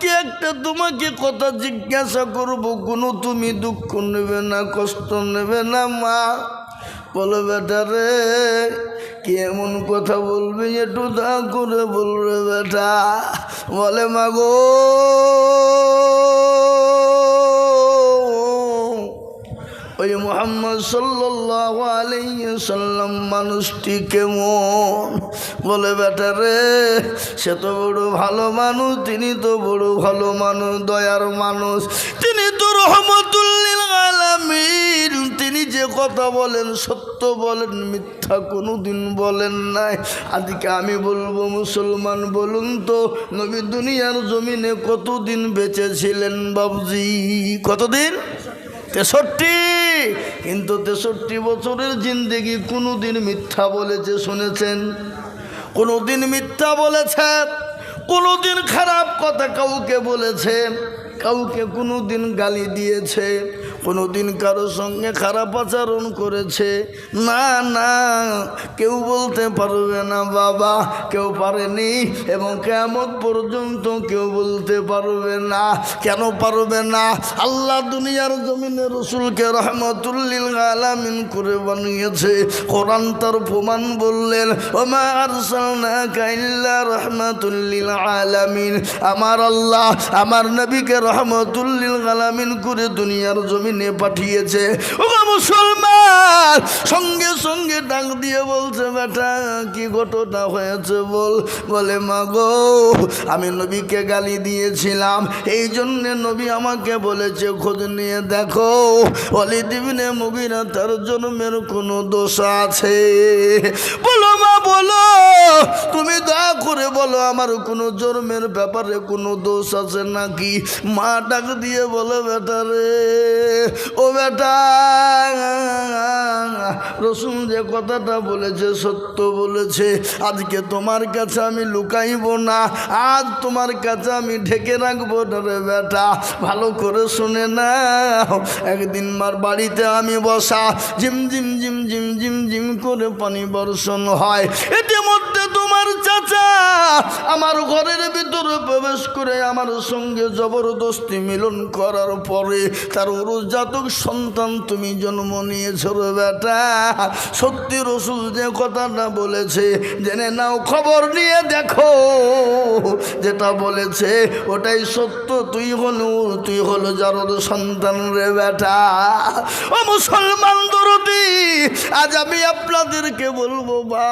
আজকে একটা তোমাকে কথা জিজ্ঞাসা করব, কোনো তুমি দুঃখ নেবে না, কষ্ট নেবে না, মা? বলো, বেটা রে, কে এমন কথা বলবি? একটু দা করে বলবে বেটা। বলে মাগো ওই মোহাম্মদ সাল্লাহ সাল্লাম মানুষটি কেমন? বলে, বেটা রে, সে তো বড় ভালো মানুষ, তিনি তো বড় ভালো মানুষ, দয়ার মানুষ। তিনি তো রহমতুল্লিল তিনি যে কথা বলেন, সত্য বলেন, মিথ্যা কোনো দিন বলেন নাই। আজকে আমি বলব, মুসলমান, বলুন তো, নবী দুনিয়ার জমিনে কতদিন বেঁচে ছিলেন বাবজি? কতদিন? তেষট্টি। কিন্তু তেষট্টি বছরের জিন্দেগি কোনোদিন মিথ্যা বলেছে, শুনেছেন? কোনোদিন মিথ্যা বলেছে কোনো দিন খারাপ কথা কাউকে বলেছে, কাউকে কোনোদিন গালি দিয়েছে। কোনো দিন কারও সঙ্গে খারাপ আচরণ করেছে। না না, কেউ বলতে পারবে না, বাবা, কেউ পারেনি এবং কেমন পর্যন্ত কেউ বলতে পারবে না। কেন পারবে না? আল্লাহ দুনিয়ার জমিনে রসুলকে রহমতুল্লিল আলামিন করে বানিয়েছে। কোরআন তার প্রমাণ বললেন, ওমা আরসালনাকা ইল্লা রহমাতুল্লিল আলামিন। আমার আল্লাহ আমার নবীকে রহমতুল্লিল আলামিন করে দুনিয়ার জমিনে পাঠিয়েছে। ও মুসলমান, সঙ্গে সঙ্গে ডাক দিয়ে বলছে, বেটা, কি ঘটনা হয়েছে বল? বলে, মা গো, আমি নবীকে গালি দিয়েছিলাম। এই জন্যে নবী আমাকে বলেছে, খোঁজ নিয়ে দেখো। অলি দিবিনে মুগিরা তার জন্মের কোনো দোষ আছে। বলো মা, বলো। তুমি দয়া করে বলো, আমার কোনো জন্মের ব্যাপারে কোনো দোষ আছে নাকি? মা ডাক দিয়ে বলে, বেটা রে ও বেটা, রসুন যে কথাটা বলেছে, সত্য বলেছে, আজকে তোমার কাছে আমি লুকাইব না, আজ তোমার কাছে আমি ঢেকে রাখব রে বেটা, ভালো করে শুনে না একদিন মার বাড়িতে আমি বসা, ঝিম ঝিম ঝিম ঝিম ঝিম ঝিম করে পানি বর্ষণ হয়। ইতিমধ্যে তোমার চাচা আমার ঘরের ভিতরে প্রবেশ করে আমার সঙ্গে জবরদস্তি মিলন করার পরে তার জাতক সন্তান তুমি জন্ম নিয়েছ বেটা। সত্যি রসুল যে কথাটা বলেছে, জেনে নাও, খবর নিয়ে দেখো। যেটা বলেছে, ওটাই সত্য। তুই হলো তুই হলো যারদ সন্তান রে বেটা। ও মুসলমান দরদি, আজ আমি আপনাদেরকে বলব বা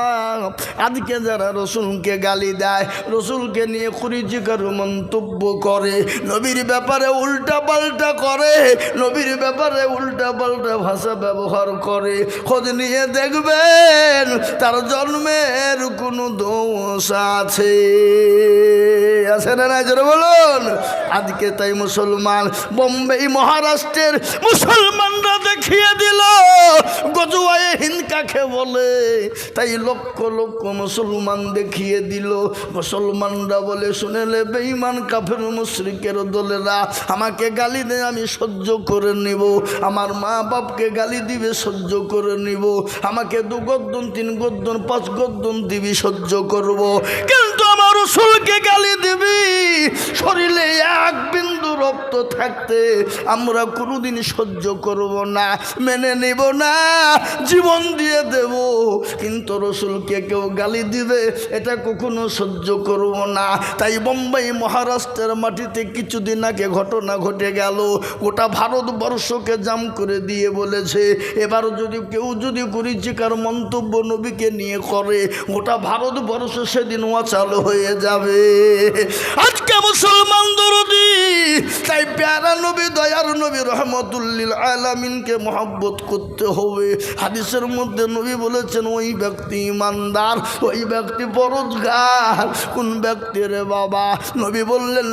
আজকে যারা রসুলকে গালি দেয়, রসুলকে নিয়ে কুরিচিকার মন্তব্য করে, নবীর ব্যাপারে উল্টা পাল্টা করে, নবীর ব্যাপারে উল্টা পাল্টা ভাষা ব্যবহার করে খোঁজ নিয়ে দেখবেন তার জন্মের কোনো দোষ আছে। আছে না না জোরে বলুন। আজকে তাই মুসলমান বোম্বে মহারাষ্ট্রের মুসলমানরা দেখিয়ে দিল গজুয়ায়ে হিন্দ কাকে বলে? তাই লক্ষ লক্ষ মুসলমান দেখিয়ে দিল। মুসলমানরা বলে শুনেলে বেঈমান কাফের মুশ্রিকের দলেরা, আমাকে গালি দেয় আমি সহ্য করে নিব। আমার মা বাপকে গালি দিবে, সহ্য করে নিব। আমাকে দু গদ্দন তিন গদ্দন পাঁচ গদ্দন দিবি, সহ্য করব। কিন্তু আমার রসুলকে গালি দিবি। শরীরে এক বিন্দু রক্ত থাকতে আমরা কোনোদিন সহ্য করব না, মেনে নেব না, জীবন দিয়ে দেব। কিন্তু রসুলকে কেউ গালি দিবে, এটা কখনো সহ্য করব না। তাই বোম্বাই মহারাষ্ট্রের মাটিতে কিছুদিন আগে ঘটনা ঘটে গেল। গোটা ভারতবর্ষকে জাম করে দিয়ে বলেছে, এবার যদি কেউ যদি পরিচিকার মন্তব্য নবীকে নিয়ে করে, গোটা ভারতবর্ষ সেদিন অচাল হয়ে যাবে। আজকে মুসলমান দরদি তাই প্যারা নবী, দয়ার নবী, রহমতুল্লিল আলামিনকে মহব্বত করতে হবে। হাদিসের মধ্যে নবী বলেছেন, ওই ব্যক্তি ইমানদার, ওই ব্যক্তি বরোজগার কোন ব্যক্তি রে বাবা? নবী বললেন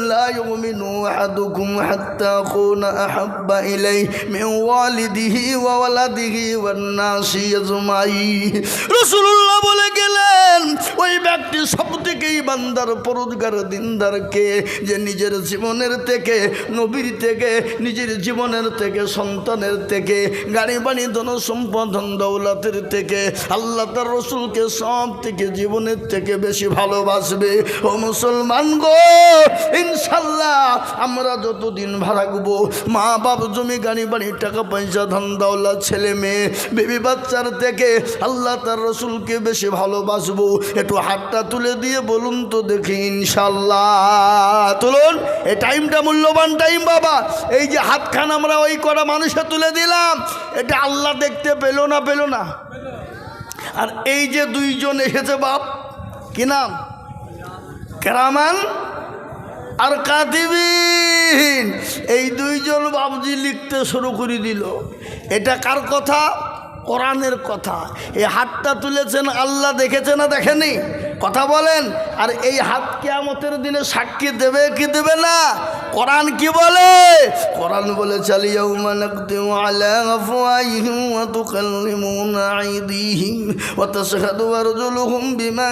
বলে গেলেন, ওই ব্যক্তি সব থেকে বান্দার পরোজগার, দিনদারকে যে নিজের জীবনের থেকে নবীর থেকে, নিজের জীবনের থেকে, সন্তানের থেকে গাড়ি বাড়ি ধন সম্পদ ধন দৌলতের থেকে, আল্লাহ তার রসুলকে সব থেকে জীবনের থেকে বেশি ভালোবাসবে। ও মুসলমান গো, ইনশাল্লাহ আমরা যতদিন ভাড়াগবো মা বাপ জমি গাড়ি বাড়ি টাকা পয়সা ধন দৌলত, ছেলে মেয়ে, বেবি বাচ্চার থেকে আল্লাহ তার রসুলকে বেশি ভালোবাসবো। একটু হাতটা তুলে দিয়ে বলুন তো দেখি, ইনশাল্লাহ। তুলুন, এই টাইমটা মূল্যবান টাইম বাবা। এই যে হাতখান আমরা ওই করা মানুষে তুলে দিলাম, এটা আল্লাহ দেখতে পেল না পেল না? আর এই যে দুইজন এসেছে বাপ, কি নাম? কেরামান আর কাতিবিন এই দুইজন বাবজি লিখতে শুরু করে দিল। এটা কার কথা? কোরআনের কথা। এই হাতটা তুলেছেন আল্লাহ দেখেছে না দেখেনি? কথা বলেন, আর এই হাত কেয়ামতের দিনে সাক্ষী দেবে কি দেবে না? কোরআন কি বলে? কোরআন বলে আরজুলুহুম বিমা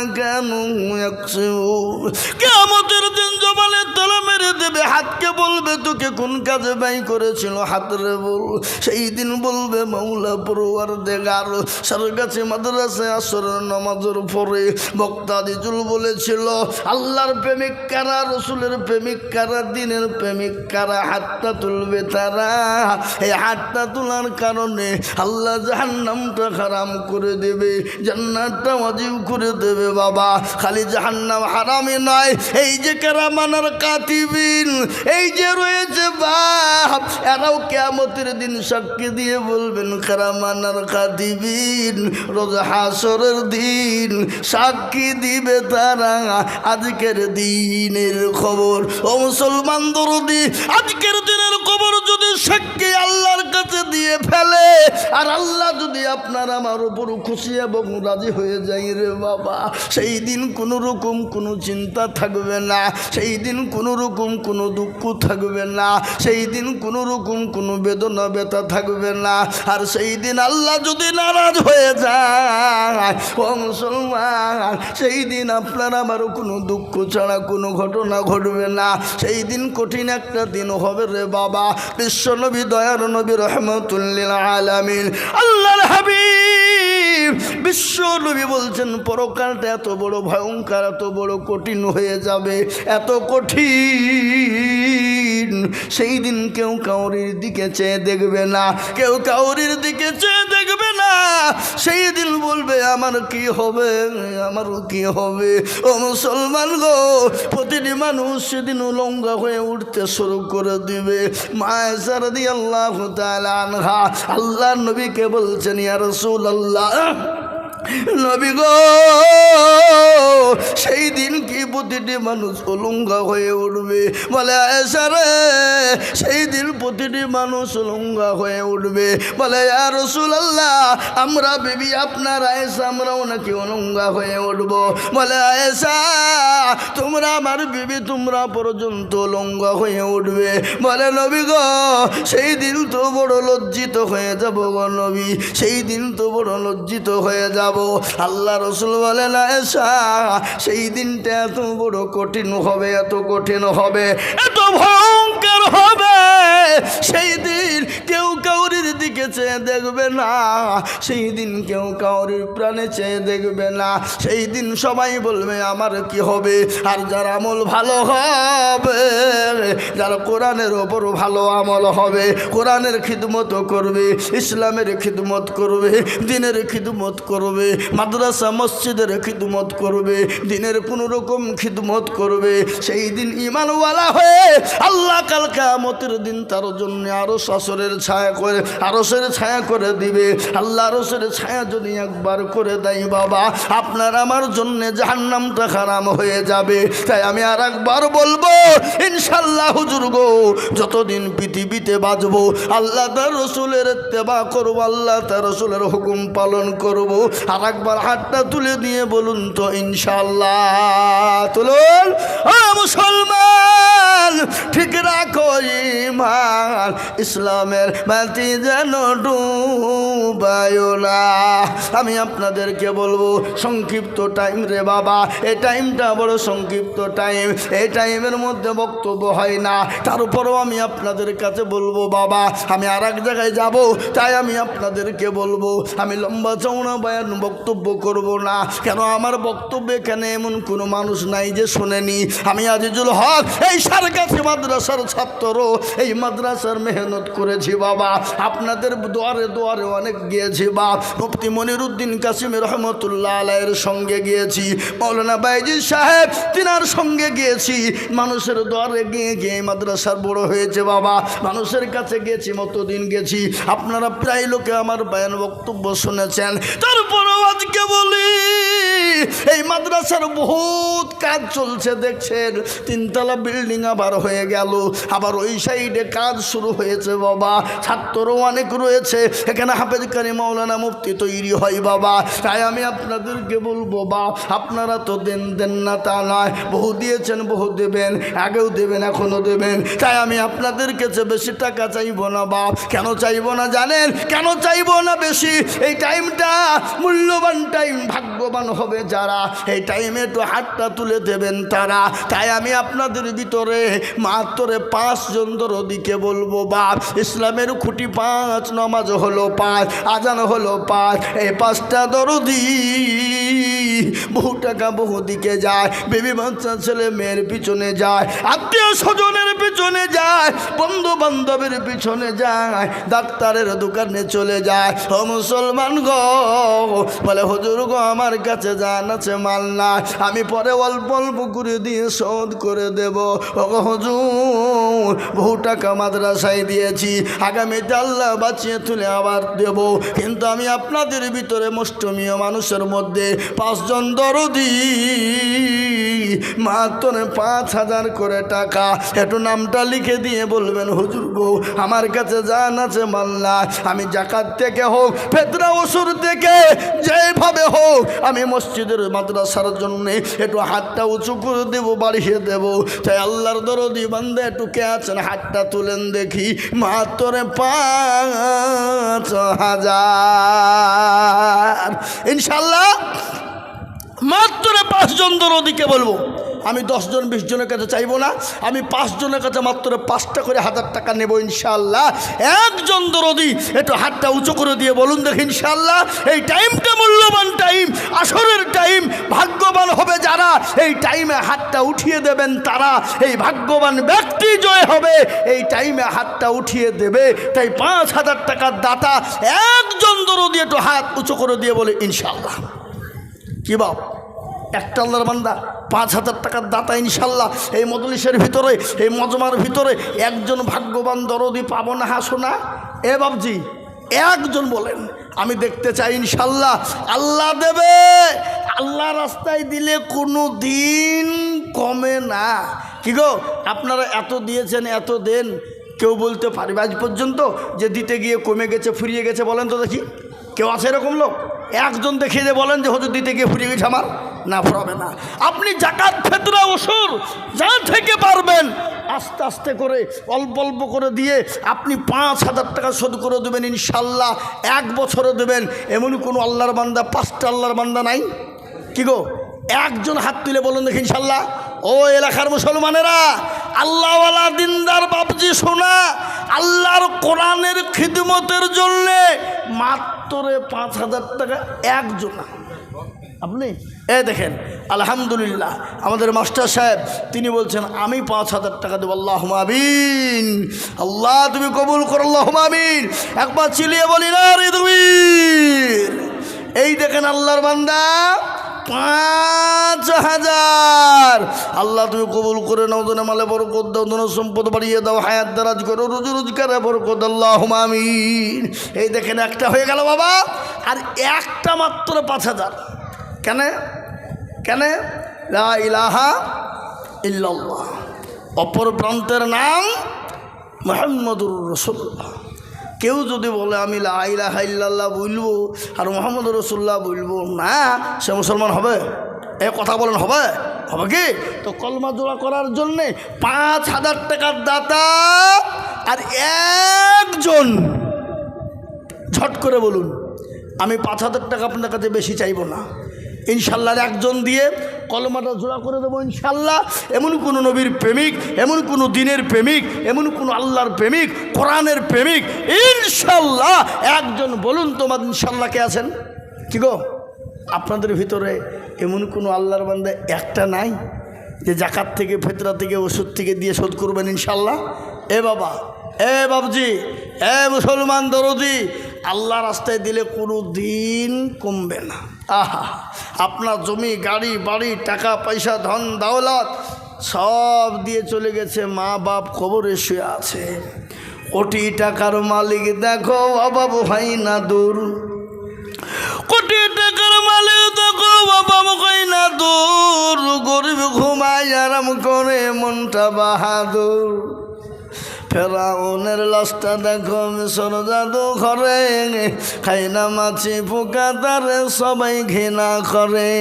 কিয়ামতের দিন জবানের তলা মেরে দেবে, হাতকে বলবে, তোকে কোন কাজে ব্যয় করেছিল হাত রে বল? সেই দিন বলবে, মাওলা পড়ুয়ার দেগার সার গাছে মাদ্রাসে আসর নামাজের পরে বক্তা দিজুল বলেছিল, আল্লাহর প্রেমিক কারা, রসুলের প্রেমিক কারা, দিনের প্রেমিক কারা, হাতটা তুলবে তারা? এই হাতটা তোলার কারণে আল্লাহ জাহান্নামটা হারাম করে দেবে, জান্নাতটা অজীব করে দেবে বাবা। খালি জাহান্নাম হারামে নয়, এই যে কারামানার কাতিবিন, এই যে রয়েছে বাপ, এরাও কেমতের দিন সাক্ষী দিয়ে বলবেন, কারামানার কাতিবিন, রোজ হাসরের দিন সাক্ষী দিবে তারা আজকের দিনের খবর। ও মুসলমান দরদি আজকের দিনের খবর সাক্ষী আল্লাহর কাছে দিয়ে ফেলে। আর আল্লাহ যদি আপনার আমার উপর খুশি এবং রাজি হয়ে যায় রে বাবা, সেই দিন কোনো রকম কোনো চিন্তা থাকবে না, সেই দিন কোনো রকম কোনো দুঃখ থাকবে না, সেই দিন কোনো রকম কোনো বেদনা ব্যথা থাকবে না। আর সেই দিন আল্লাহ যদি নারাজ হয়ে যায় মুসলমান, সেই দিন আপনার আমারও কোনো দুঃখ ছাড়া কোনো ঘটনা ঘটবে না। সেই দিন কঠিন একটা দিন হবে রে বাবা। বিশ্ব নবী দয়ার নবী রহমতুল্লিল আলামিন। আল্লাহর হাবিব বিশ্ব নবী বলছেন, পরকালটা এত বড় ভয়ঙ্কর, এত বড় কঠিন হয়ে যাবে, এত কঠিন। সেই দিন কেউ কাউরির দিকে চেয়ে দেখবে না। কেউ কাউরির দিকে চেয়ে দেখবে না। সেই দিন বলবে, আমার কি হবে? আমার কি হবে? ও মুসলমান গো, প্রতিটি মানুষ সেদিন উলঙ্গা হয়ে উঠতে শুরু করে দিবে। মায়ের সারদি আল্লাহ আনহা আল্লাহ নবীকে বলছেন, ইয়া রসুল আল্লাহ নবী গো প্রতিটি মানুষ উলঙ্গা হয়ে উঠবে। বলে রে সেই দিন প্রতিটি মানুষ উলঙ্গা হয়ে উঠবে। বলে আর রসুলাল্লাহ, আমরা বিবি আপনার আয়েসা আমরাও নাকি উলঙ্গা হয়ে উঠবো। বলে আয়েসা তোমরা আমার বিবি, তোমরা পর্যন্ত উলঙ্গা হয়ে উঠবে। বলে, নবী গো, সেই দিন তো বড় লজ্জিত হয়ে যাব গো নবী, সেই দিন তো বড় লজ্জিত হয়ে যাব। আল্লাহ রসুল বলে না সেই দিনটা এত বড় কঠিন হবে, এত কঠিন হবে, এত ভয়ঙ্কর হবে। সেই দিন কেউ কাউরির দিকে চেয়ে দেখবে না, সেই দিন কেউ কাউরির প্রাণে চেয়ে দেখবে না। সেই দিন সবাই বলবে, আমার কি হবে? আর যার আমল ভালো হবে, যারা কোরআনের ওপর ভালো আমল হবে, কোরআনের খিদমত করবে, ইসলামের খিদমত করবে, দিনের খিদমত করবে, মাদ্রাসা, মসজিদের খিদমত করবে, দিনের কোনো রকম খিদমত করবে, সেই দিন ইমানওয়ালা হয়ে আল্লাহ কাল কামতের দিন তার জন্য আরও শাসরের ছায়া করে আরসের ছায়া করে দিবে। আল্লাহ আরসের ছায়া যদি একবার করে দেয় বাবা, আপনার আমার জন্য জাহান্নামটা খারাম হয়ে যাবে। তাই আমি আর একবার বলব ইনশাল্লাহ হুজুর গো, যতদিন পৃথিবীতে বাঁচবো, আল্লাহ তার রসুলের তেবা করব, আল্লাহ তার রসুলের হুকুম পালন করব। আর একবার হাতটা তুলে দিয়ে বলুন তো ইনশাল্লাহ তুলুন। ও মুসলমান, ঠিক রাখো ইমান ইসলামের বাতি যেন ডুবায়ো না। আমি আপনাদেরকে বলব, সংক্ষিপ্ত টাইম রে বাবা, এই টাইমটা বড় সংক্ষিপ্ত টাইম এই টাইমের মধ্যে বক্তব্য হয় না। তারপরেও আমি আপনাদের কাছে বলব বাবা, আমি আর এক জায়গায় যাব, তাই আমি আপনাদেরকে বলব, আমি লম্বা চওড়া বয়ান বক্তব্য করব না। কেন আমার বক্তব্য এখানে এমন কোনো মানুষ নাই যে শোনেনি। আমি আজিজুল হক, এই সারকাছি মাদ্রাসার ছাত্র, এই মাদ্রাসার মেহনত করেছি বাবা। আপনাদের দুয়ারে দুয়ারে অনেক গিয়েছি বা। মুফতি মনিরুদ্দিন কাসিম রহমতুল্লাহ আলাইয়ের সঙ্গে গিয়েছি। মৌলানা বাইজি সাহেব, তিনার সঙ্গে গিয়েছি। মানুষের দ্বারে গিয়ে গিয়ে মাদ্রাসার বড় হয়েছে বাবা। মানুষের কাছে গেছি মতদিন গেছি আপনারা প্রায় লোকে আমার বয়ান বক্তব্য শুনেছেন। তারপরেও আজকে বলি, এই মাদ্রাসার বহুত কাজ চলছে, দেখছেন? তিনতলা বিল্ডিং আবার হয়ে গেল। আবার ওই সাইডে কাজ শুরু হয়েছে, বাবা। ছাত্রও অনেক রয়েছে। এখানে হাফেজ কারি মৌলানা মুফতি তৈরি হয়, বাবা। তাই আমি আপনাদেরকে বলব, বা আপনারা তো দেন দেন না তা নয়। বহু দিয়েছেন, বহু দেবেন, আগেও দেবেন, এখনও দেবেন। তাই আমি আপনাদের কাছে বেশি টাকা চাইব না বাপ কেন চাইব না, জানেন? কেন চাইব না বেশি? এই টাইমটা মূল্যবান টাইম ভাগ্যবান হবে যারা। এই টাইমে তো হাতটা তুলে দেবেন তারা। তাই আমি আপনাদের ভিতরে মাত্রে পাঁচজন দরদিকে বলব, বাপ, ইসলামের খুঁটি পাঁচ, নমাজ হলো পাঁচ, আজান হলো পাঁচ এই পাঁচটা দরদি। বহু টাকা বহু দিকে যায়, বেবি বাচ্চা ছেলে মেয়ের পিছনে যায়, আত্মীয় স্বজনের পিছনে যায়, বন্ধু বান্ধবের পিছনে যায়, ডাক্তারের দোকানে চলে যায়। ও মুসলমান গো, বলে, হুজুর গো, আমার কাছে জান আছে, মাল না আমি পরে অল্প অল্প করে দিয়ে শোধ করে দেব। হুজুর। বহু টাকা মাদ্রাসায় দিয়েছি। আগামীতে আল্লাহ বাঁচিয়ে তুলে আবার দেব। কিন্তু আমি আপনাদের ভিতরে মুষ্টমীয় মানুষের মধ্যে পাঁচজন দরদি, মাত্র পাঁচ হাজার করে টাকা। একটু নামটা লিখে দিয়ে বলবেন, হুজুর গো, আমার কাছে জান আছে মাল্লা। আমি জাকাত থেকে হোক ফেতরা ওসুর থেকে যেভাবে হোক, আমি মসজিদের মাদ্রাসার জন্য একটু হাতটা উঁচু করে দেবো, বাড়িয়ে দেবো। তাই আল্লাহর দরদি বান্ধে একটু কে আছেন, হাতটা তুলেন দেখি, মাত্র পাঁচ হাজার। ইনশাল্লাহ, মাত্র পাঁচজন দরদিকে বলব। আমি দশজন বিশ জনের কাছে চাইব না। আমি পাঁচজনের কাছে মাত্র পাঁচটা করে হাজার টাকা নেব ইনশাল্লাহ। একজন দরদি একটু হাতটা উঁচু করে দিয়ে বলুন দেখি ইনশাল্লাহ। এই টাইমটা মূল্যবান টাইম ভাগ্যবান হবে যারা এই টাইমে হাতটা উঠিয়ে দেবেন তারা। এই ভাগ্যবান ব্যক্তি জয় হবে। এই টাইমে হাতটা উঠিয়ে দেবে। তাই পাঁচ হাজার টাকার দাতা একজন দরদি একটু হাত উঁচু করে দিয়ে বলে ইনশাল্লাহ কি বাপ? একটা আল্লাহর বান্দা, পাঁচ হাজার টাকার দাতা ইনশাল্লাহ এই মজলিসের ভিতরে, এই মজমার ভিতরে একজন ভাগ্যবান দরদি পাবো না, হাসো না। এ বাবজি একজন বলেন আমি দেখতে চাই ইনশাল্লাহ। আল্লাহ দেবে। আল্লাহ রাস্তায় দিলে কোনো দিন কমে না। কি গো, আপনারা এত দিয়েছেন, এত দেন, কেউ বলতে পারবে আজ পর্যন্ত যে দিতে গিয়ে কমে গেছে, ফুরিয়ে গেছে, বলেন তো দেখি। কেউ আছে এরকম লোক? একজন দেখিয়ে যে বলেন যে হয়তো দিতে গিয়ে ফুরিয়ে গেছে আমার? না, ফুরাবে না। আপনি জাকাত ফেতরা ওসুর, যা থেকে পারবেন, আস্তে আস্তে করে, অল্প অল্প করে দিয়ে আপনি পাঁচ হাজার টাকা শোধ করে দেবেন, ইনশাল্লাহ। এক বছরে দেবেন। এমন কোনো আল্লাহর বান্দা, পাঁচটা আল্লাহর বান্দা নাই? কি গো? একজন হাত তুলে বলুন দেখি, ইনশাল্লাহ। ও এলাকার মুসলমানেরা, আল্লাহওয়ালা দিনদার বাপজি, শোনা। আল্লাহর কোরআনের খিদমতের জন্যে মাত্র পাঁচ হাজার টাকা একজন আপনি? এ দেখেন, আলহামদুলিল্লাহ, আমাদের মাস্টার সাহেব, তিনি বলছেন, আমি পাঁচ হাজার টাকা দেবো আল্লাহ মামিন আল্লাহ, তুমি কবুল করো আল্লাহ মামিন একবার চিলিয়ে বলি, না রে তুমি এই দেখেন আল্লাহর বান্দা পাঁচ হাজার। আল্লাহ তুমি কবুল করে নাও দনে মালে বরকত দাও দনে সম্পদ বাড়িয়ে দাও, হায়াত দারাজ করো, রোজ রোজগারে বরকত আল্লাহ আমিন। এই দেখেন একটা হয়ে গেল বাবা, আর একটা মাত্র পাঁচ হাজার। কেন? কেন? ইলাহা ইল্লাল্লাহ। অপর প্রান্তের নাম মোহাম্মদুর রসুল্লাহ কেউ যদি বলে, আমি লাইলাহা ইল্লাল্লাহ বলব আর মোহাম্মদ রসুল্লাহ বলব, না, সে মুসলমান হবে? এ কথা বলেন, হবে? হবে কি? তো কলমা জোড়া করার জন্যে পাঁচ হাজার টাকার দাতা আর একজন। ঝট করে বলুন, আমি পাঁচ হাজার টাকা আপনার কাছে বেশি চাইব না। ইনশাল্লাহ একজন দিয়ে কলমাটা জোড়া করে দেবো ইনশাল্লাহ। এমন কোনো নবীর প্রেমিক, এমন কোনো দিনের প্রেমিক, এমন কোনো আল্লাহর প্রেমিক, কোরআনের প্রেমিক, ইনশাল্লাহ একজন বলুন তোমার ইনশাল্লাহ কে আছেন? কি গো? আপনাদের ভিতরে এমন কোনো আল্লাহর বান্দা একটা নাই যে জাকাত থেকে, ফেতরা থেকে, ওষুধ থেকে দিয়ে শোধ করবেন ইনশাল্লাহ? এ বাবা, এ বাবজি, এ মুসলমান দরদি আল্লাহ রাস্তায় দিলে কোনো দিন কমবে না। আহা, আপনার জমি, গাড়ি, বাড়ি, টাকা, পয়সা, ধন, দাওলাত সব দিয়ে চলে গেছে, মা বাপ কবরে শুয়ে আছে। কোটি টাকার মালিক দেখো, অভাব হয় না দূর। কোটি টাকার মালিক দেখো বাবা কই না দূর। গরিব ঘুমায় আরাম করে মনটা বাহাদুর। ফেরাউনের লাশটা দেখো, মিশর জাদু করে খাই না মাছি পোকা তারে সবাই ঘৃণা করে।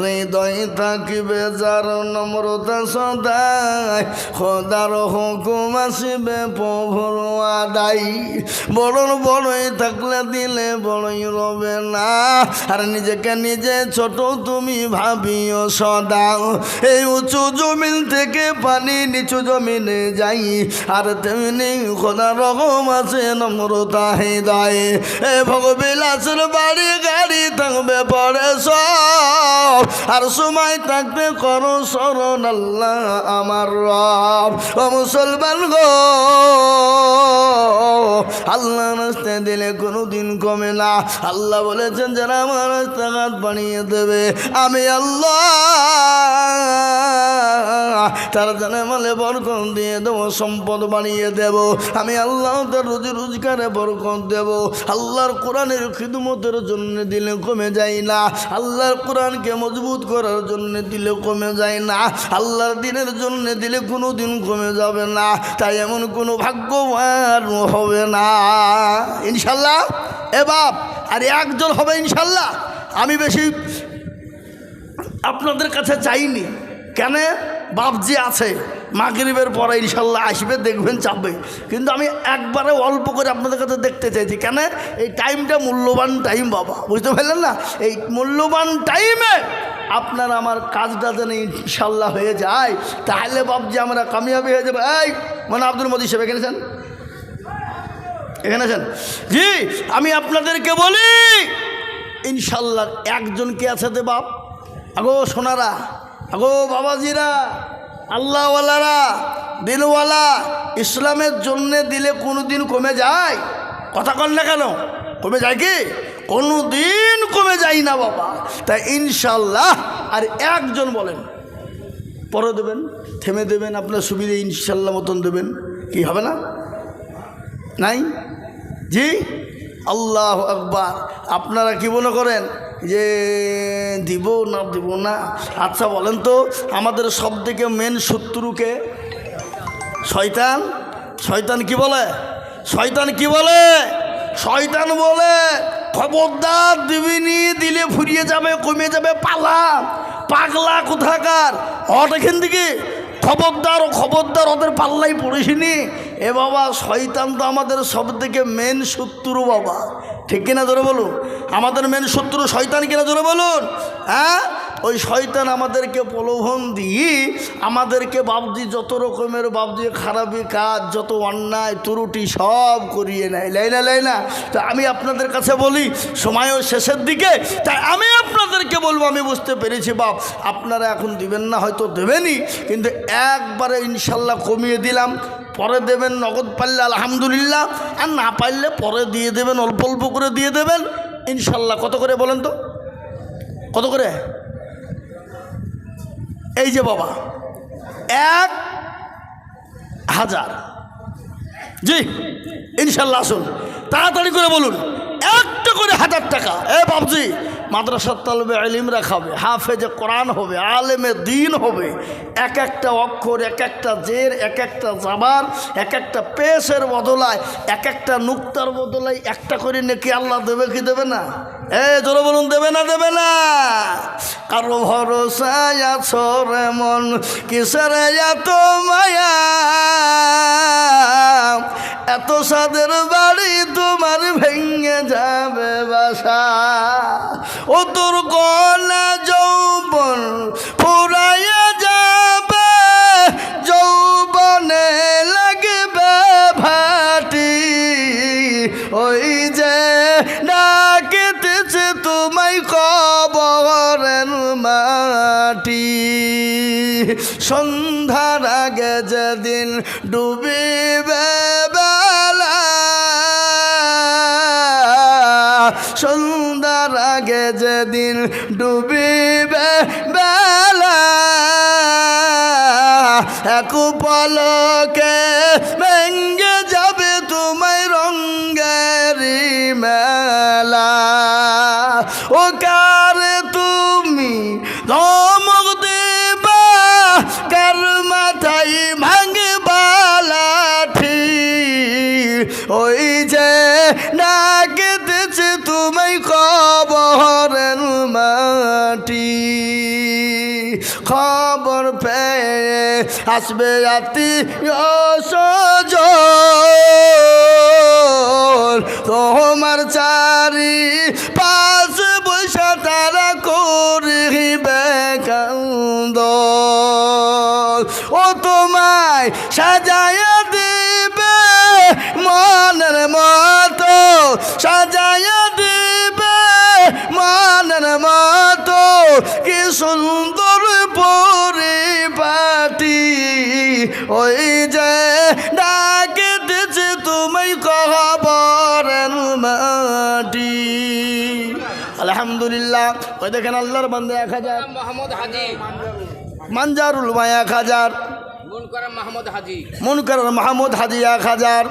হৃদয় থাকিবে যার নম্রতা সদায় খোদার হুকুম আসিবে প্রভুর আদাই বড় বড়ই থাকলে দিলে বড়ই রবে না। আর নিজেকে নিজে ছোট তুমি ভাবিও সদা। এই উঁচু জমিন থেকে পানি নিচু জমিনে যাই। আর তেমনি খোদা রকম আছে নম্রতা হৃদয়। এ ভগবিলাসের বাড়ি গাড়ি থাকবে পরে সব। আর সময় থাকবে করো শরণ আল্লাহ আমার রব। ও মুসলমান গো, আল্লাহ রাস্তায় দিলে কোনো দিন কমে না। আল্লাহ বলেছেন, যারা আমার রাস্তাঘাট বানিয়ে দেবে, আমি আল্লাহ তার জানে মালে বরকত দিয়ে দেবো, সম্পদ বানিয়ে দেব। আমি আল্লাহ তার রুজি রোজগারে বরকত দেব। আল্লাহর কোরআনের খিদমতের জন্য দিলে কমে যায় না। আল্লাহর কোরআনকে মজবুত করার জন্য দিলে কমে যায় না। আল্লাহর দিনের জন্য দিলে কোনো দিন কমে যাবে না। তাই এমন কোনো ভাগ্যবান হবে না। ইনশাল্লাহ? এ বাপ, আর একজন হবে ইনশাল্লাহ? আমি বেশি আপনাদের কাছে চাইনি কেন? বাপজি আছে, মাগরিবের পরে ইনশাল্লাহ আসবে, দেখবেন চাপবে। কিন্তু আমি একবারে অল্প করে আপনাদের কাছে দেখতে চাইছি, কেন? এই টাইমটা মূল্যবান টাইম বাবা। বুঝতে পারলেন না? এই মূল্যবান টাইমে আপনার আমার কাজটা যেন ইনশাল্লাহ হয়ে যায়। তাহলে বাপজি আমরা কামিয়াবি হয়ে যাবে। এই মানে আব্দুল মোদী সাহেব, এখানে আছেন? এখানে আছেন? জি, আমি আপনাদেরকে বলি, ইনশাল্লাহ একজন কে আছে দে বাপ? আগো, সোনারা। আগো বাবাজিরা, আল্লাহওয়ালারা, দিলওয়ালা, ইসলামের জন্যে দিলে কোনো দিন কমে যায়? কথা কর না কেন? কমে যায় কি? কোনো দিন কমে যায় না বাবা। তাই ইনশাল্লাহ আর একজন বলেন, পরে দেবেন, থেমে দেবেন, আপনার সুবিধে ইনশাল্লাহ মতন দেবেন, কি হবে না? নাই? জি? আল্লাহ আকবার। আপনারা কি মনে করেন? যে দিব না দিব না? আচ্ছা বলেন তো, আমাদের সব থেকে মেন শত্রুকে শয়তান? শয়তান কি বলে? শয়তান কি বলে? শয়তান বলে, খবরদার দিবিনি, দিলে ফুরিয়ে যাবে, কমে যাবে, পালা। পাগলা কোথাকার? হট এখান থেকে খবরদার, ও খবরদার, ওদের পাল্লাই পড়েছিনি এ বাবা, শয়তান তো আমাদের সব থেকে মেন শত্রু বাবা। ঠিক কিনা ধরে বলুন? আমাদের মেন শত্রু শয়তান কিনা ধরে বলুন? হ্যাঁ? ওই শয়তান আমাদেরকে প্রলোভন দিয়ে, আমাদেরকে বাবজি যত রকমের বাবজি, খারাপি কাজ, যত অন্যায়, ত্রুটি সব করিয়ে নেয়। লাই না লাই না। তা আমি আপনাদের কাছে বলি, সময়ও শেষের দিকে, তাই আমি আপনাদেরকে বলব, আমি বুঝতে পেরেছি বাপ, আপনারা এখন দিবেন না, হয়তো দেবেনই, কিন্তু একবারে ইনশাল্লাহ কমিয়ে দিলাম। পরে দেবেন নগদ পারলে আলহামদুলিল্লাহ, আর না পারলে পরে দিয়ে দেবেন, অল্প অল্প করে দিয়ে দেবেন। ইনশাল্লাহ কত করে বলেন তো? কত করে? এই যে বাবা, এক হাজার। জি, ইনশাল্লাহ আসুন। তাড়াতাড়ি করে বলুন, একটা করে হাজার টাকা। এ বাবজি মাদ্রাসার তলবে আলিমরা খাবে, হাফেজে কোরআন হবে, আলেমে দিন হবে, এক একটা অক্ষর, এক একটা জের, এক একটা জাবার, এক একটা পেশের বদলায়, এক একটা নুক্তার বদলায়, একটা করে নাকি আল্লাহ দেবে কি দেবে না? এ, জোরে বলুন, দেবে না দেবে না? কারও ভরসায় আছো মন কিসের এত মায়া? এত সাদের গলা যৌবন পুরাইয়া যাবে, যৌবনে লাগবে ভাটি। ওই যে ডাকিতেছে তোমায় কবরের মাটি। সন্ধ্যার আগে যেদিন ডুবিবে যেদিন ডুবিবে বেলা, এক পলকে ভেঙ্গে যাবে তোমায় রঙ্গের মেলা। ও কারে তুমি ধমক দেবা, কার মাথায় খবর পেয়ে আসবে রাতি তোমার চারি পাশ বৈশা তারা করিবে কান্দ ও তোমায় সাজায়া দিবে মনের মতো সাজায়া ওই যে ডাকে দিছে তুমি কহবরের মাটি আলহামদুলিল্লাহ। ওই দেখেন আল্লাহর বান্দে এক হাজার। মোহাম্মদ হাজি। মানজারুল মায়া এক হাজার। মন করা মাহমুদ হাজি মুনকার এক হাজার।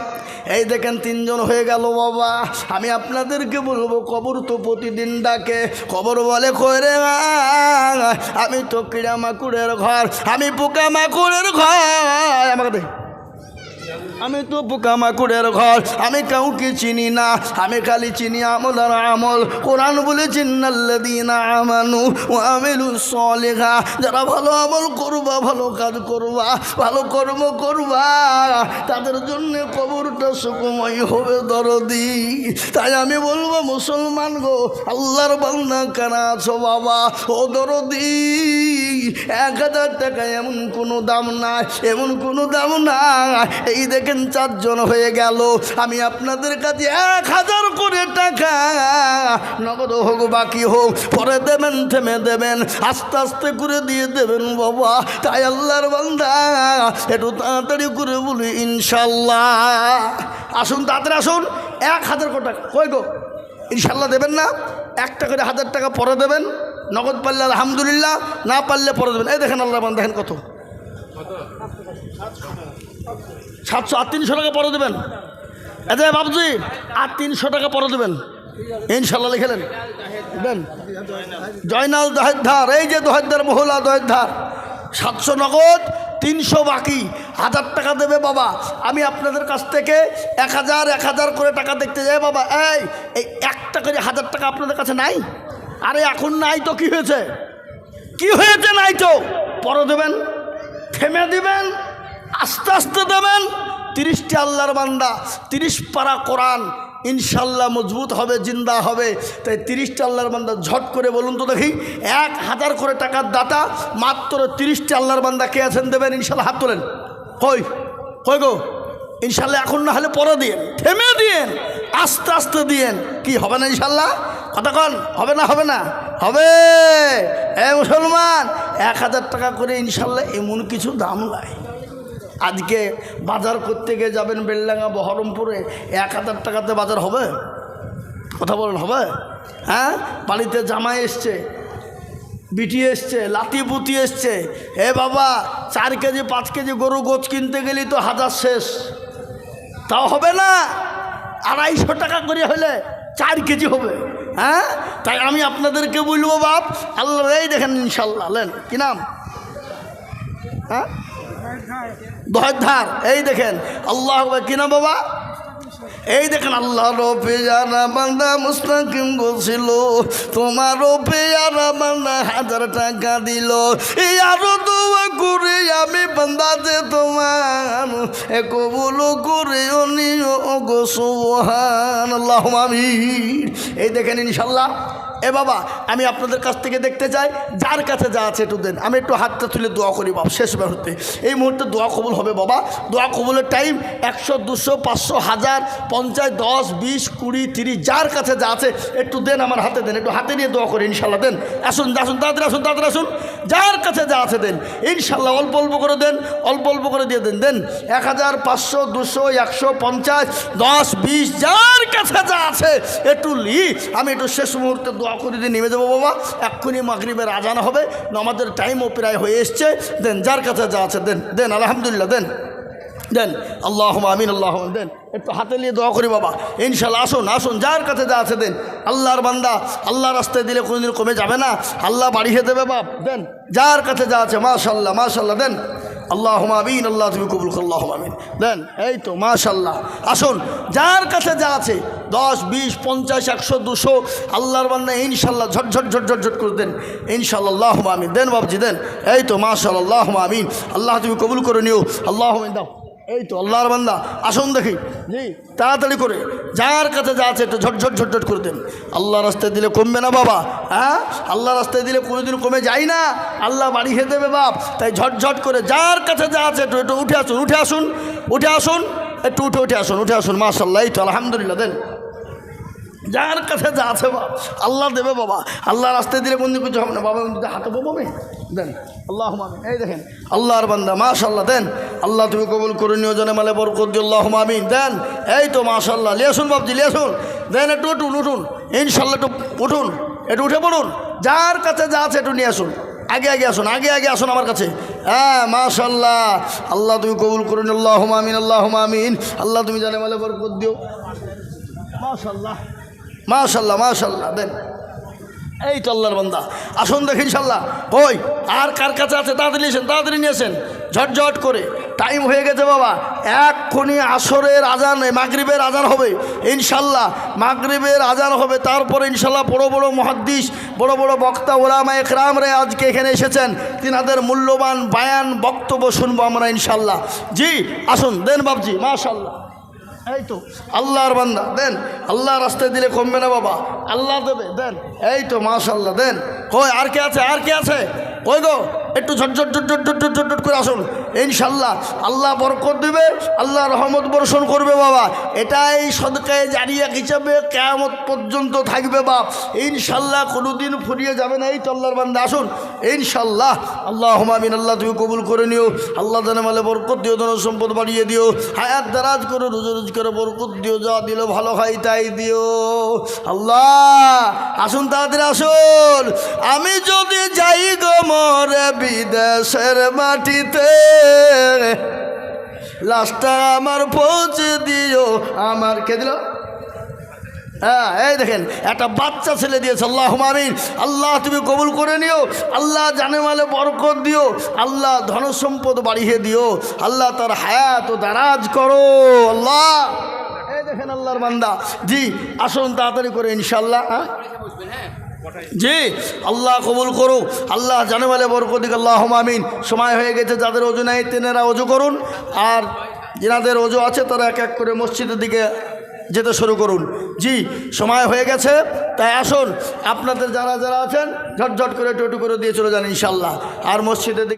এই দেখেন তিনজন হয়ে গেল বাবা। আমি আপনাদেরকে বলব কবর তো প্রতিদিন ডাকে। কবর বলে মা, আমি তো কিড়া মাকুড়ের ঘর আমি পোকা মাকুড়ের ঘর। আমাকে দে। আমি তো পোকা মাকুড়ের ঘর, আমি কাউকে চিনি না, আমি খালি চিনি আমল আর আমল। কোরআন বলে চিন্নাল্লাদিনা ও আমিলু সলেহা যারা ভালো আমল করবা, ভালো কাজ করবা, ভালো কর্ম করবা, তাদের জন্য কবরটা সুখময় হবে দরদি। তাই আমি বলব, মুসলমান গো, আল্লাহর বান্দা কানা আছো বাবা? ও দরদি, এক হাজার টাকা এমন কোনো দাম নাই, এমন কোনো দাম নাই। এই দেখেন চারজন হয়ে গেল। আমি আপনাদের কাছে এক হাজার করে টাকা। নগদ হোক, বাকি হোক, পরে দেবেন, থেমে দেবেন, আস্তে আস্তে করে দিয়ে দেবেন বাবা। তাই আল্লাহর বান্দা, একটু তাড়াতাড়ি করে বলি, ইনশাল্লাহ। আসুন, তাড়াতাড়ি আসুন। এক হাজার করে টাকা। কই গো? ইনশাল্লাহ দেবেন না? একটা করে হাজার টাকা পরে দেবেন। নগদ পারলে আলহামদুলিল্লাহ, না পারলে পরে দেবেন। এই দেখেন আল্লাহ দেখেন কত। সাতশো আর তিনশো টাকা পরে দেবেন। এতে বাবজি আর তিনশো টাকা পরে দেবেন। ইনশাল্লাহ লিখেলেন দেন। জয়নাল দহেদ্ধার, এই যে দহেদ্ধার মহলা দহেদ্ধার, সাতশো নগদ, তিনশো বাকি। হাজার টাকা দেবে বাবা। আমি আপনাদের কাছ থেকে এক হাজার এক হাজার করে টাকা দেখতে যাই বাবা। এই এই একটা করে হাজার টাকা আপনাদের কাছে নাই? আরে এখন নাই তো, কি হয়েছে? কি হয়েছে নাই তো? পরে দেবেন, থেমে দিবেন আস্তে আস্তে দেবেন। তিরিশটি আল্লাহর বান্দা, তিরিশ পারা কোরআন, ইনশাল্লাহ মজবুত হবে, জিন্দা হবে। তাই তিরিশটি আল্লাহর বান্দা ঝট করে বলুন তো দেখি, এক হাজার করে টাকার দাতা, মাত্র তিরিশটি আল্লাহর বান্দা কে আছেন দেবেন? ইনশাল্লাহ হাত তোলেন। কই? কই গো? ইনশাল্লাহ এখন না হলে পরে দিয়েন। থেমে দিয়েন, আস্তে আস্তে দিয়েন। কি, হবে না ইনশাল্লাহ? কতক্ষণ হবে না হবে না? হবে। এ মুসলমান, এক হাজার টাকা করে ইনশাল্লাহ এমন কিছু দাম নাই। আজকে বাজার করতে গিয়ে যাবেন বেলডাঙ্গা বহরমপুরে, এক হাজার টাকাতে বাজার হবে? কথা বলেন, হবে? হ্যাঁ? বাড়িতে জামাই এসছে, বিটি এসছে, লাতি পুতি এসছে। এ বাবা, চার কেজি, পাঁচ কেজি গরু গোছ কিনতে গেলি তো হাজার শেষ। তাও হবে না? আড়াইশো টাকা করে হলে চার কেজি হবে। হ্যাঁ? তাই আমি আপনাদেরকে বলব বাপ আল্লাহ এই দেখেন ইনশাল্লাহ, লেন, কি নাম? হ্যাঁ? ধার এই দেখেন আল্লাহ আকবার, কি নাম বাবা? এই দেখেন আল্লাহ আল্লাহর পেয়ারা বান্দা মুস্তাকিম বলছিল তোমারও পেয়ারা বান্দা হাজার টাকা দিল এই আরও দোয়া করে আমি বান্দাতে তোমার কবুল করে অনিও গো সুবহান আল্লাহ আমিন। এই দেখেন ইনশাল্লাহ এ বাবা, আমি আপনাদের কাছ থেকে দেখতে চাই, যার কাছে যা আছে একটু দেন। আমি একটু হাতটা তুলে দোয়া করি বাবা, শেষ মুহূর্তে। এই মুহূর্তে দোয়া কবুল হবে বাবা। দোয়া কবুলের টাইম একশো, দুশো, পাঁচশো, হাজার পঞ্চায়েত দশ, বিশ, কুড়ি, তিরিশ, যার কাছে যা আছে একটু দেন আমার হাতে দেন। একটু হাতে নিয়ে দোয়া করি, ইনশাল্লাহ দেন। আসুন আসুন, তাড়াতাড়ি আসুন তাড়াতাড়ি আসুন। যার কাছে যা আছে দেন। ইনশাল্লাহ অল্প অল্প করে দেন, অল্প অল্প করে দিয়ে দেন। দেন এক হাজার পাঁচশো, দুশো, একশো পঞ্চাশ, দশ, বিশ, যার কাছে যা আছে, একটু লি। আমি একটু শেষ মুহূর্তে দোয়া করে দিয়ে নেমে যাব বাবা। এক্ষুনি মাগরিবের আজান হবে। আমাদের টাইমও প্রায় হয়ে এসছে। দেন, যার কাছে যা আছে দেন। দেন, আলহামদুলিল্লাহ, দেন। দেন। আল্লাহ আমিন আল্লাহ দেন। একটু হাতে নিয়ে দোয়া করি বাবা। ইনশাল্লাহ আসুন আসুন, যার কাছে যা আছে দেন। আল্লাহর বান্দা আল্লাহ রাস্তায় দিলে কোনোদিন কমে যাবে না। আল্লাহ বাড়িয়ে দেবে বাপ, দেন। যার কাছে যা আছে মাশাল্লাহ মাশাল্লাহ দেন। আল্লাহ আমিন, আল্লাহ তুমি কবুল আল্লাহ আমিন। দেন, এই তো মাশাল্লাহ আসুন, যার কাছে যা আছে, দশ, বিশ, পঞ্চাশ, একশো, দুশো, আল্লাহর বান্দা ইনশাল্লাহ ঝটঝট ঝট ঝট ঝট করে দেন। ইনশাল্লাহ আমিন। দেন বাবজি, দেন। এই তো মাশাল্লাহ আমিন। আল্লাহ তুমি কবুল করে নিও। আল্লাহ দাও। এই তো আল্লাহর বান্দা, আসুন দেখি। জি, তাড়াতাড়ি করে। যার কাছে যা আছে একটু ঝটঝট ঝটঝট করে দেন। আল্লাহ রাস্তায় দিলে কমবে না বাবা হ্যাঁ? আল্লাহ রাস্তায় দিলে কোনোদিন কমে যায় না। আল্লাহ বাড়ি খেয়ে দেবে বাপ। তাই ঝটঝট করে যার কাছে যা আছে একটু একটু উঠে আসুন উঠে আসুন উঠে আসুন, একটু উঠে উঠে আসুন উঠে আসুন। মাসাল্লাহ এই তো আলহামদুলিল্লাহ, দেন। যার কাছে যা আছে বাবা, আল্লাহ দেবে বাবা। আল্লাহ রাস্তায় দিলে কোন কিছু হবে না। বাবা হাতে পাবো আমি দেন, আল্লাহ এই দেখেন, আল্লাহর বান্দা মাশাল্লাহ দেন। আল্লাহ তুমি কবুল করে নিও, জনে মালে আল্লাহ মামিন দেন, এই তো মাশাল্লাহ লিয়াসুন বাবজি লিয়াসুন দেন, একটু উঠুন উঠুন। ইনশাল্লাহ একটু উঠুন, একটু উঠে পড়ুন। যার কাছে যা আছে একটু নিয়ে আসুন। আগে আগে আসুন, আগে আগে আসুন আমার কাছে। হ্যাঁ মাশাল্লাহ আল্লাহ তুমি কবুল করুন আল্লাহ মামিন আল্লাহ মামিন আল্লাহ তুমি জানে মালে বরকত দিও। মাশাল্লাহ মাশাল্লাহ মাশাল্লাহ, দেন। এই তো আল্লাহর বান্দা। আসুন দেখি ইনশাল্লাহ। ওই আর কার কাছে আছে? তাড়াতাড়ি নিয়েছেন তাড়াতাড়ি নিয়েছেন ঝটঝট করে। টাইম হয়ে গেছে বাবা। এক্ষুনি আসরের আজান মাগরিবের আজান হবে। ইনশাল্লাহ, মাগরিবের আজান হবে। তারপরে ইনশাল্লাহ বড় বড় মহাদ্দিস, বড় বড় বক্তা, ওলামা একরাম রে আজকে এখানে এসেছেন। তিনাদের মূল্যবান বায়ান বক্তব্য শুনব আমরা ইনশাল্লাহ। জি, আসুন, দেন বাবজি মাশাল্লাহ। এই তো, আল্লাহর বান্দা, দেন আল্লাহ রাস্তায় দিলে কমবে না বাবা। আল্লাহ দেবে, দেন। এই তো মাশাল্লাহ দেন। কই, আর কে আছে, আর কে আছে? কই গো? একটু ঝটঝট ঝটঝট ঝটঝট ঝটঝট করে আসুন। ইনশাল্লাহ আল্লাহ বরকত দেবে, আল্লাহ রহমত বর্ষণ করবে বাবা। এটাই সদকায় জারিয়া হিসাবে কেয়ামত পর্যন্ত থাকবে বাপ। ইনশাল্লাহ কোনোদিন ফুরিয়ে যাবে না, এই তো আল্লাহর বান্দা। আসুন, ইনশাল্লাহ আল্লাহ হুমামিন আল্লাহ তুমি কবুল করে নিও। আল্লাহ জানে মালে বরকত দিও, ধন সম্পদ বাড়িয়ে দিও। হায়াত দারাজ করে, রোজ রোজ করে বরকত দিও, যা দিল ভালো খাই তাই দিও। আল্লাহ, আসুন তাড়াতাড়ি আসুন। আমি যদি যাই গো মরে বিদেশের মাটিতে। লাস্টটা আমার পৌঁছে দিও, আমার কে দিল? হ্যাঁ এই দেখেন, একটা বাচ্চা ছেলে দিয়েছে, আল্লাহ মামিন আল্লাহ তুমি কবুল করে নিও, আল্লাহ জানে মালে বরকত দিও, আল্লাহ ধন সম্পদ বাড়িয়ে দিও, আল্লাহ তার হায়াত ও দারাজ করো, আল্লাহ। এই দেখেন আল্লাহর বান্দা। জি, আসুন তাড়াতাড়ি করে ইনশাল্লাহ হ্যাঁ? জি, আল্লাহ কবুল করো আল্লাহ জানে বলে বরকতিক আল্লাহ আমিন। সময় হয়ে গেছে, যাদের অজু নেই তেনারা অজু করুন। আর যেনাদের অজু আছে, তারা এক এক করে মসজিদের দিকে যেতে শুরু করুন। জি, সময় হয়ে গেছে। তাই আসুন, আপনাদের যারা যারা আছেন, ঝটঝট করে টোটু করে দিয়ে চলে যান ইনশাল্লাহ আর মসজিদের দিকে